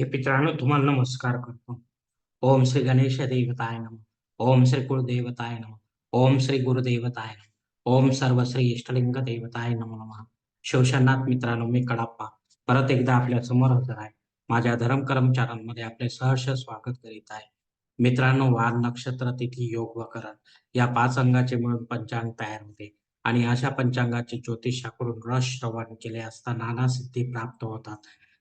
हे मित्रांनो तुम्हाला नमस्कार करतो. ओम श्री गणेश देवताय नम. ओम श्री कुलदेवताय नम. ओम श्री गुरुदेवताय नम. ओम सर्व श्री इष्टलिंग देवताय नमो नमः. शिवशनाथ मित्रांनो मी कडाप्पा. परत एकदा आपल्यासमोर हजर आहे. माझ्या धर्म कर्मचाऱ्यांमध्ये आपले सहर्ष स्वागत करीत आहे. मित्रांनो वार नक्षत्र तिथी योग व करण या पाच अंगाचे मिळून पंचांग तयार होते. आणि अशा पंचांगाचे ज्योतिषाकडून रस श्रवण केले असता नाना सिद्धी प्राप्त होतात.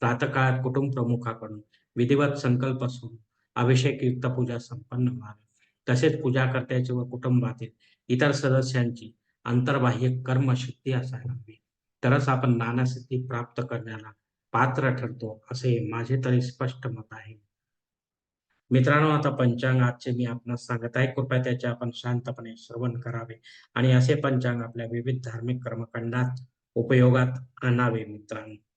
प्रातकाळात कुटुंब प्रमुखाकडून विधिवत संकल्प असून अभिषेक युक्त पूजा संपन्न व्हावी. तसेच पूजा करत्याची व कुटुंबातील इतर सदस्यांची अंतर्बाह्य कर्मशक्ती असायला हवी. तरच आपण नानासिद्धी प्राप्त करण्याला पात्र ठरतो असे माझे तरी स्पष्ट मत आहे. मित्रांनो आता पंचांग आजचे मी आपणास सांगत आहे. कृपया त्याचे आपण शांतपणे श्रवण करावे आणि असे पंचांग आपल्या विविध धार्मिक कर्मकांडात उपयोगात आणावे मित्रांनो.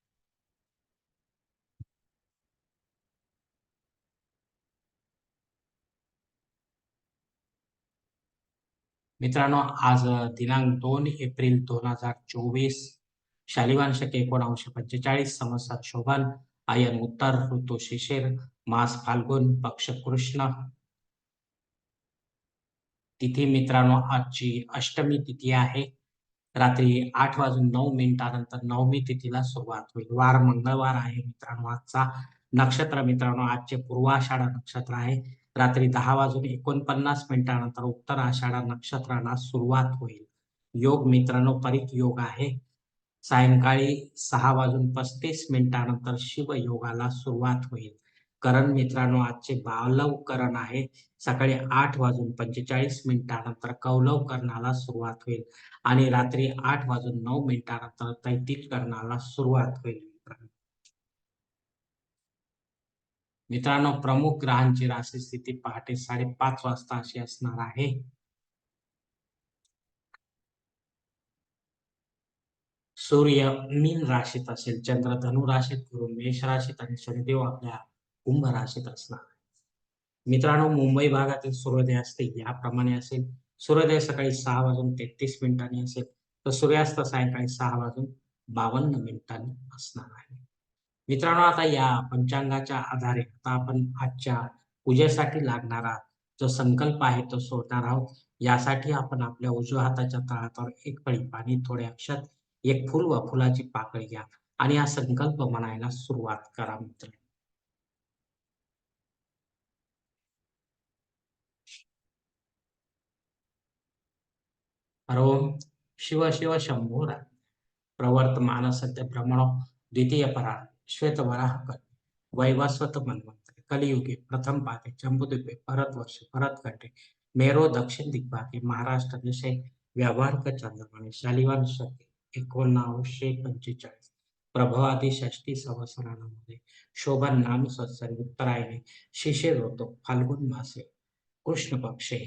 मित्रांनो आज दिनांक दोन एप्रिल दोन हजार चोवीस शालिवान शके एकोणाशे पंचेचाळीस संवत्सर शोभन आयन उत्तर ऋतू शिशिर मास फाल्गुन पक्ष कृष्ण. तिथी मित्रांनो आजची अष्टमी तिथी आहे. रात्री आठ वाजून नऊ मिनिटानंतर नवमी तिथीला सुरुवात होईल. वार मंगळवार आहे मित्रांनो आजचा. नक्षत्र मित्रांनो आजचे पूर्वाषाढा नक्षत्र आहे. रात्री दहा वाजून एकोणपन्नास मिनिटानंतर उत्तर आषाढा नक्षत्राला सुरुवात होईल. योग मित्रांनो परिक योग आहे. सायंकाळी सहा वाजून पस्तीस मिनिटानंतर शिव योगाला सुरुवात होईल. करण मित्रांनो आजचे बालव करण आहे. सकाळी आठ वाजून पंचेचाळीस मिनिटानंतर कौलव करणाला सुरुवात होईल. आणि रात्री आठ वाजून नऊ मिनिटानंतर तैतिक करणाला सुरुवात होईल. मित्रांनो प्रमुख ग्रहांची राशी स्थिती पहाटे साडेपाच वाजता अशी असणार आहे. सूर्य मीन राशीत असेल चंद्र धनु राशीत गुरु मेष राशीत आणि शनिदेव आपल्या कुंभ राशीत असणार मित्रांनो मुंबई भागातील सूर्योदय असते याप्रमाणे असेल. सूर्योदय सकाळी सहा वाजून तेहतीस मिनिटांनी असेल तर सूर्यास्त सायंकाळी सहा वाजून बावन्न मिनिटांनी असणार आहे. मित्रांनो आता या पंचांगाच्या आधारे आता आपण आजच्या पूजेसाठी लागणारा जो संकल्प आहे तो सोडणार आहोत. यासाठी आपण आपल्या उजव्या हाताच्या तळातावर एक पळी पाणी थोडे अक्षत एक फुल व फुलाची पाकळी घ्या आणि हा संकल्प म्हणायला सुरुवात करा मित्र हरोम शिव शिव शंभूरा प्रवर्तमान सत्य भ्रमण द्वितीय परा श्वेत वराह वैवस्वत मनवंतरे कलियुगे प्रथम पाते जम्बुद्वीपे भारतवर्ष भरतखंडे मेरो दक्षिण दिग्भागे महाराष्ट्र देशे व्यावहारिक चंद्रमाने शालिवान शके एकोणावीसशे पंचेचाळीस प्रभवादी षष्टी संवत्सरामध्ये शोभन नाम सत्सरी उत्तरायणे शिशिर ऋतू फाल्गुन मासे कृष्ण पक्षे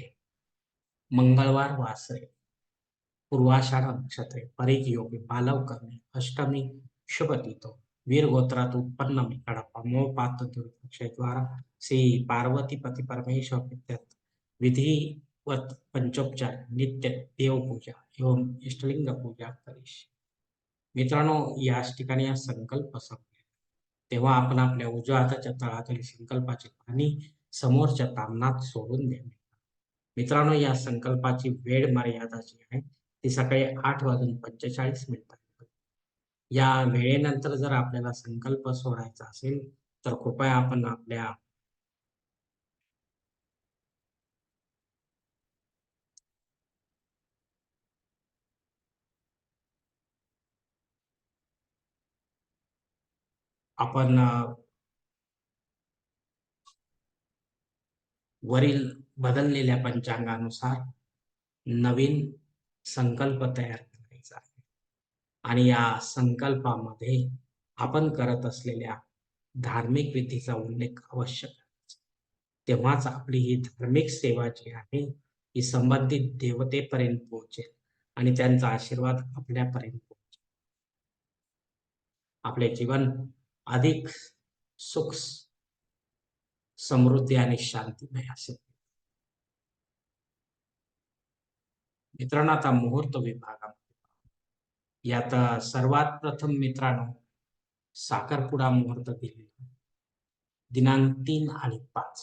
मंगळवार वासरे पूर्वाषाढ नक्षत्रे परीघ योगी पालव करणे अष्टमी शुभ तिथो वीर गोत्रात उत्पन्न मी. कडप्पा मूळ पात्र द्वारा. श्री पार्वती पती परमेश्वर विद्यात विधिवत पंचोपचार नित्य देवपूजा एवं इष्टलिंग पूजा करीश. मित्रांनो याच ठिकाणी हा संकल्प संपले. तेव्हा आपण आपल्या उजव्या हाताच्या तळातील संकल्पाची पाणी समोरच्या तामनात सोडून द्यावी मित्रांनो या संकल्पाची वेळ मर्यादा जी आहे. ती सकाळी आठ वाजून पंचेचाळीस मिनिटात या वेळेनंतर जर आपल्याला संकल्प सोडायचा असेल तर कृपया आपण आपल्या आपण वरील बदललेल्या पंचांगानुसार नवीन संकल्प तयार आणि या संकल्पामध्ये आपण करत असलेल्या धार्मिक विधीचा उल्लेख आवश्यक तेव्हाच आपली ही धार्मिक सेवा जी आहे ही संबंधित देवतेपर्यंत पोहोचेल आणि त्यांचा आशीर्वाद आपल्यापर्यंत पोहोचेल. आपले जीवन अधिक सुख समृद्धी आणि शांतीमय असेल. मित्रांनो आता मुहूर्त विभागामध्ये यात सर्वात प्रथम मित्रांनो साखरपुडा मुहूर्त दिलेला दिनांक तीन आणि पाच.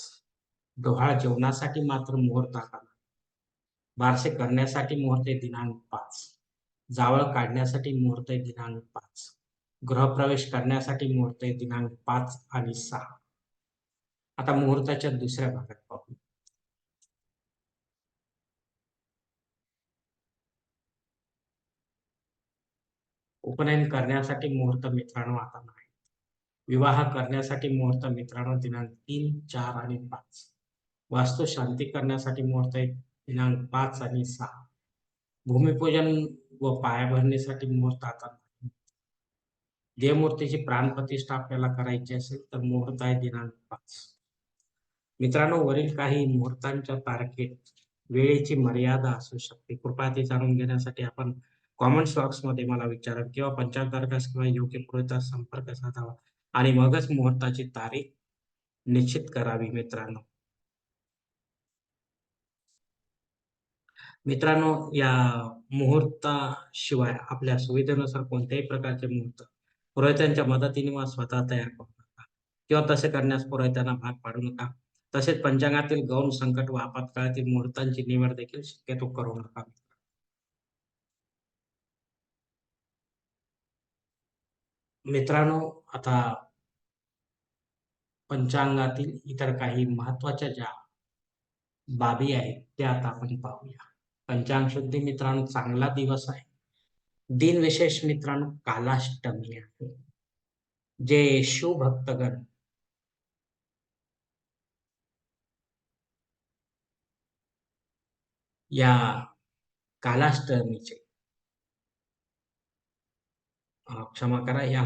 डोहाळ जेवणासाठी मात्र मुहूर्त आला बारसे करण्यासाठी मुहूर्त दिनांक पाच. जावळ काढण्यासाठी मुहूर्त दिनांक पाच. गृहप्रवेश करण्यासाठी मुहूर्त आहे दिनांक पाच आणि सहा. आता मुहूर्ताच्या दुसऱ्या भागात पाहू. उपनयन करण्यासाठी मुहूर्त मित्रांनो आता नाही. विवाह करण्यासाठी मुहूर्त मित्रांनो दिनांक तीन चार आणि पाच. वास्तू शांती करण्यासाठी मुहूर्त आहे दिनांक पाच आणि सहा. भूमिपूजन व पायाभरणीसाठी मुहूर्त आता नाही. देवमूर्तीची प्राणप्रतिष्ठा आपल्याला करायची असेल तर मुहूर्त आहे दिनांक पाच. मित्रांनो वरील काही मुहूर्तांच्या तारखेत वेळेची मर्यादा असू शकते. कृपया ती जाणून घेण्यासाठी आपण कॉमेंट बॉक्समध्ये मला विचारा किंवा पंचांगारकास किंवा योग्य पुरोहितास संपर्क साधावा. आणि मगच मुहूर्ताची तारीख निश्चित करावी मित्रांनो. मित्रांनो या मुहूर्ताशिवाय आपल्या सुविधेनुसार कोणत्याही प्रकारचे मुहूर्त पुरोहितांच्या मदतीने वा स्वतः तयार करू नका. किंवा तसे करण्यास पुरोहितांना भाग पाडू नका. तसेच पंचांगातील गौण संकट व आपत्काळातील मुहूर्तांची निवड देखील शक्यतो करू नका. मित्रांनो आता पंचांगातील इतर काही महत्त्वाच्या ज्या बाबी आहेत त्या आता आपण पाहूया. पंचांग शुद्धी मित्रांनो चांगला दिवस आहे. दिन विशेष मित्रांनो कालाष्टमी आहे. जे शिवभक्तगण या कालाष्टमीचे क्षमा करा या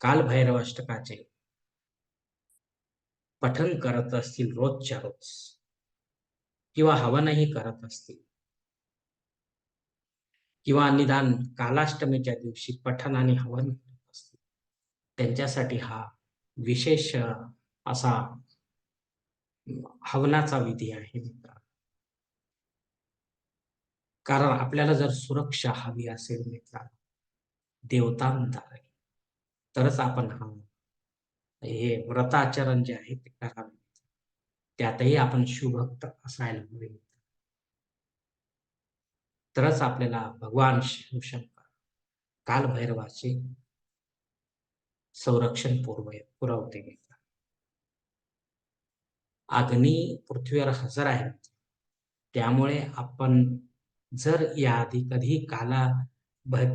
कालभैरव अष्टकाचे पठन करत असतील रोजच्या रोज किंवा हवनही करत असतील किंवा निदान कालाष्टमीच्या दिवशी पठन आणि हवन करत असतील त्यांच्यासाठी हा विशेष असा हवनाचा विधी आहे मित्रांनो. कारण आपल्याला जर सुरक्षा हवी असेल मित्रांनो देवतांद्वारे तरच आपण हा हे व्रताचरण जे आहे ते करावे. त्यातही आपण शिवभक्त असायला हवे. तरच आपल्याला भगवान शिवशंकर कालभैरवाचे संरक्षण पूर्व पुरवते. अग्नी पृथ्वीवर हजर आहे. त्यामुळे आपण जर याआधी कधी काला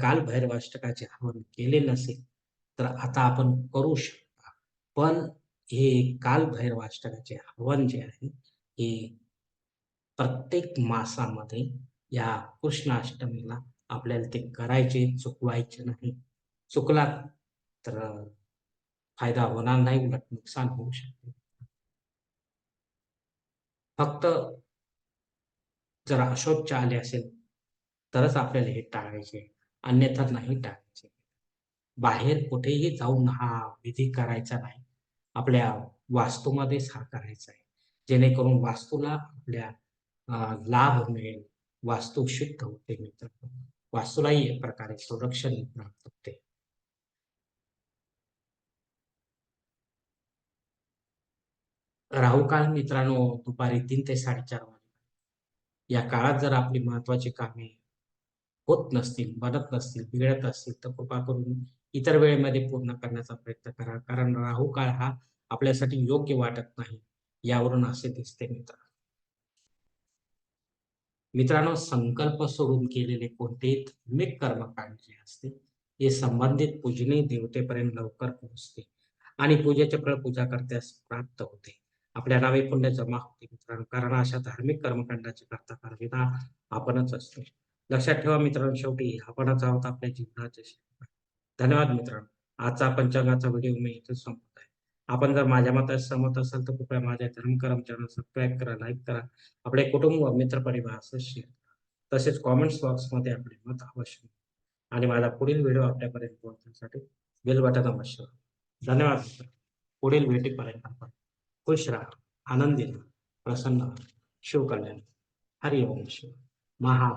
काल भैरवाष्टकाचे हवन केले नसेल तर आता आपण करू शकता. पण हे काल भैरवाष्टकाचे हवन जे आहे हे प्रत्येक मासामध्ये या कृष्णाष्टमीला आपल्याला ते करायचे चुकवायचे नाही. चुकला तर फायदा होणार नाही उलट नुकसान होऊ शकते. फक्त जर अशोच आले असेल तरच आपल्याला हे टाळायचे. अन्यथा नाही टाकायचे. बाहेर कुठेही जाऊन हा विधी करायचा नाही. आपल्या वास्तूमध्येच हा करायचा आहे. जेणेकरून वास्तूला आपल्या लाभ मिळेल. वास्तू शुद्ध होते मित्र वास्तूलाही एक प्रकारे संरक्षण प्राप्त होते. राहुकाल मित्रांनो दुपारी तीन ते साडेचार वाजे या काळात जर आपली महत्वाची कामे होत नसतील बनत नसतील बिघडत असतील तर कृपा करून इतर वेळेमध्ये पूर्ण करण्याचा प्रयत्न करा. कारण राहू काळ हा आपल्यासाठी योग्य वाटत नाही यावरून असे दिसते मित्र. मित्रांनो संकल्प सोडून केलेले कोणतेही धार्मिक कर्मकांड जे असते हे संबंधित पूजने देवतेपर्यंत लवकर पोहोचते आणि पूजेचे फळ पूजा करत्यास प्राप्त होते. आपल्या नावे पुण्य जमा होते मित्रांनो कारण अशा धार्मिक कर्मकांडाची करता करविता आपणच असतो. लक्षात ठेवा मित्रांनो शेवटी आपणच आहोत आपल्या जीवनाचे धन्यवाद मित्रांनो. आजचा पंचांगाचा व्हिडिओ मी इथे संपत आहे. आपण जर माझ्या मतात सहमत असाल तर कृपया माझ्या धर्मकरम चॅनल सबस्क्राईब करा लाईक करा. आपले कुटुंब मित्र परिवार शेअर तसेच कॉमेंट्स बॉक्समध्ये आपले मत अवश्य आणि माझा पुढील व्हिडिओ आपल्यापर्यंत पोहोचण्यासाठी बेल बटन अवश्य धन्यवाद मित्र. पुढील भेटीपर्यंत आपण खुश राहा आनंदी राहा प्रसन्न राहा. शिवकल्याण हरि ओम शिव महा